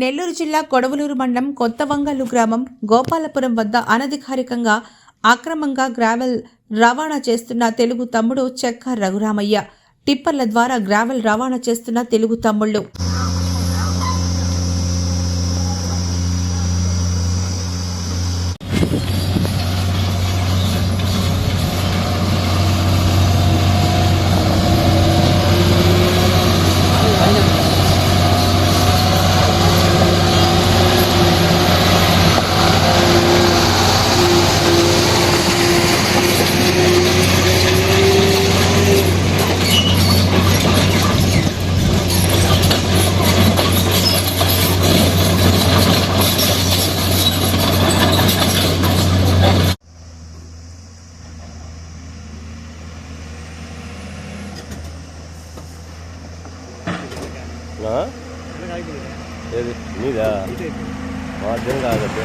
నెల్లూరు జిల్లా కొడవలూరు మండలం కొత్తవంగలు గ్రామం గోపాలపురం వద్ద అనధికారికంగా అక్రమంగా గ్రావెల్ రవాణా చేస్తున్న తెలుగు తమ్ముడు చెక్క రఘురామయ్య. టిప్పర్ల ద్వారా గ్రావెల్ రవాణా చేస్తున్న తెలుగు తమ్ముళ్ళు. ఏది? నీదా? మాధ్యం కాదండి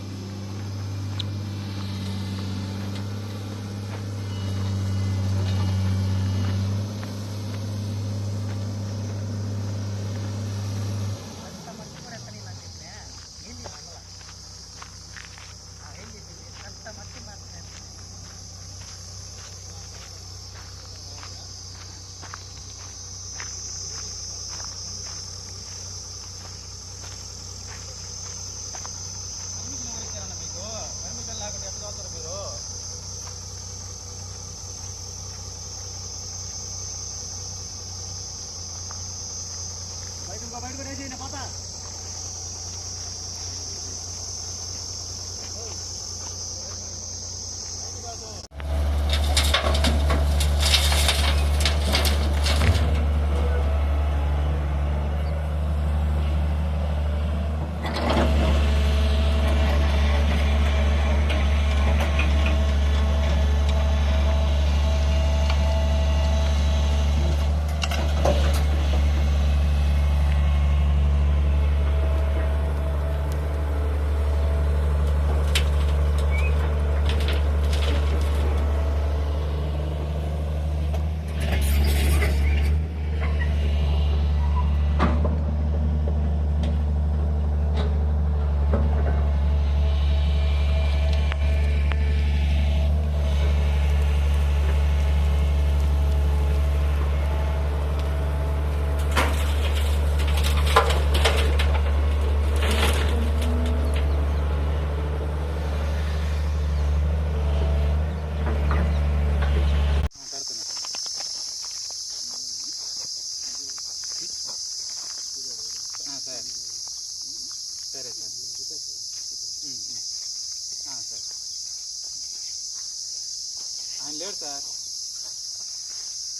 లేడు సార్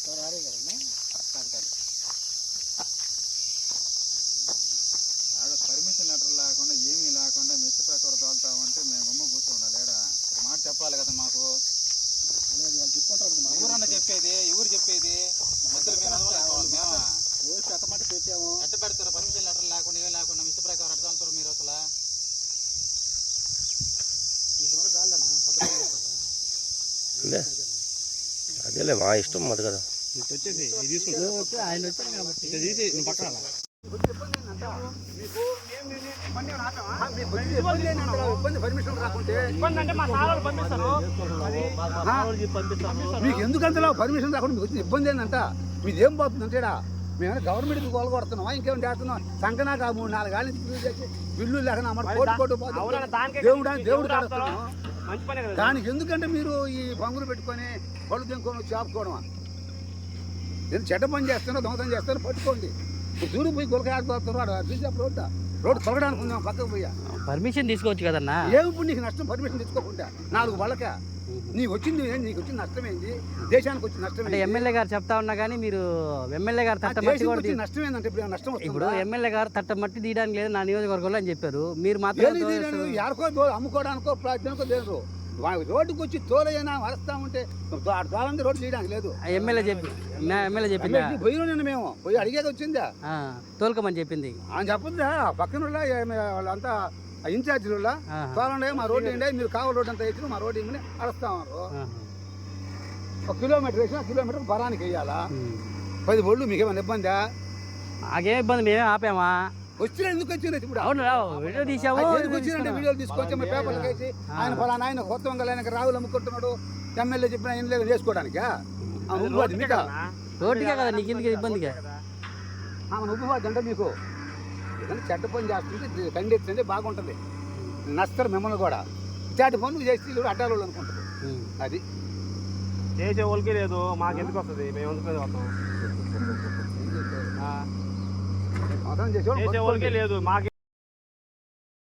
సార్ ఆడే గారండి కాదు కాదు ఆడ పర్మిషన్ లెటర్ లేకుండా ఏమీ లేకుండా మెస్సి ప్రకారం తోలుతామంటే మేము గమ్మ కూర్చోండి లేడా ఒక మాట చెప్పాలి కదా మాకు ఎవరన్నా చెప్పేది ఎవరు చెప్పేది మధ్యలో మేము అడగాలి మేమా? ఎట్ట పెడతారు పర్మిషన్ లెటర్ లేకుండా ఏం లేకుండా మిస్ ప్రకారం ఎట్ట చదువుతారు మీరు అసలు లే అదేలే మా ఇష్టం మాది కదా మీకు ఎందుకు అంతలా పర్మిషన్ రాకుండా మీకు వచ్చిన ఇబ్బంది ఏంటంట మీది ఏం పోతుంది అంటేడా మేము గవర్నమెంట్ గోల కొడుతున్నాం ఇంకేం చేస్తున్నాం సంకనాక మూడు నాలుగు గాలి బిల్లు లేక అమ్మ కోటి కోటి పోతుంది. దేవుడు దేవుడు కాడుతున్నాం దానికి ఎందుకంటే మీరు ఈ పంగులు పెట్టుకొని పళ్ళు తినుకొని చాపుకోవడమా? నేను చెడ్డ పని చేస్తున్నా దొంగతనం చేస్తాను పట్టుకోండి. ఇప్పుడు చూడు పోయి గులక ఆడుతున్నారు వాడు చూసి వద్దా రోడ్డు తొలగడానికి ఉందాం పక్కకు పోయా. పర్మిషన్ తీసుకోవచ్చు కదన్నా? ఏమి ఇప్పుడు నీకు నష్టం పర్మిషన్ తెచ్చుకోకుండా నాలుగు వాళ్ళక నీకు వచ్చింది? నీకు వచ్చిన నష్టం ఏంది దేశానికి వచ్చిన నష్టం అంటే? ఎమ్మెల్యే గారు చెప్తా ఉన్నా కానీ మీరు ఎమ్మెల్యే గారు ఆ తట్ట మట్టి దేశానికి కూడా నష్టం ఏంటంటే ఇప్పుడు నష్టం ఇప్పుడు ఎమ్మెల్యే గారు తట్ట మట్టి తీయడానికి లేదు నా నియోజకవర్గంలో అని చెప్పారు. మీరు మాత్రం దో- అమ్ముకోవడానికో ప్రార్థనకో లేదు రోడ్డుకు వచ్చి తోలైనా వరస్తా ఉంటే తోలంది రోడ్డు తీయడానికి లేదు. ఎమ్మెల్యే చెప్పి ఎమ్మెల్యే చెప్పిందా? పోయిన మేము. పోయి అడిగేది వచ్చిందా? తోలుకోమని చెప్పింది. ఆయన చెప్పొద్దా పక్కన వాళ్ళంతా ఇన్ఛార్జీలు. తోలండే మా రోడ్డు ఏంటి మీరు కావాలి రోడ్డు అంతా వేసి మా రోడ్డు ఉన్నారు. ఆహా. ఒక కిలోమీటర్ వేసినా కిలోమీటర్ బరానికి వేయాలా. పది బొళ్ళు మీకేమైనా ఇబ్బందా? నాకేం ఇబ్బంది మేమే ఆపామా? వచ్చిన ఎందుకు వచ్చిన ఇప్పుడు? అవును రావు వీడియో తీసావు ఆ ఎందుకు వచ్చినంటే వీడియోలు తీసుకొచ్చి మా పేపర్లకు వేసి ఆయన ఫలానా ఆయన కొత్త వంగలు ఆయనకి రావులు అమ్ముకుంటున్నాడు ఎమ్మెల్యే చెప్పిన ఆయన లేదు చేసుకోవడానికా? మీకా రోడ్డుకే కదా నీకు ఎందుకు ఇబ్బందిగా? ఆమె అంటే మీకు ఏదైనా చెడ్డ పని చేస్తుంటే ఖండిస్తుంది బాగుంటుంది. నస్తారు మిమ్మల్ని కూడా. చెడ్డ పనులు చేసి వీళ్ళు అడ్డాలు అనుకుంటారు. అది. చేసే వాళ్ళకి లేదు మాకు ఎందుకు వస్తుంది? మేము ఎందుకు వస్తాం? చేసే వాళ్ళకే లేదు మాకు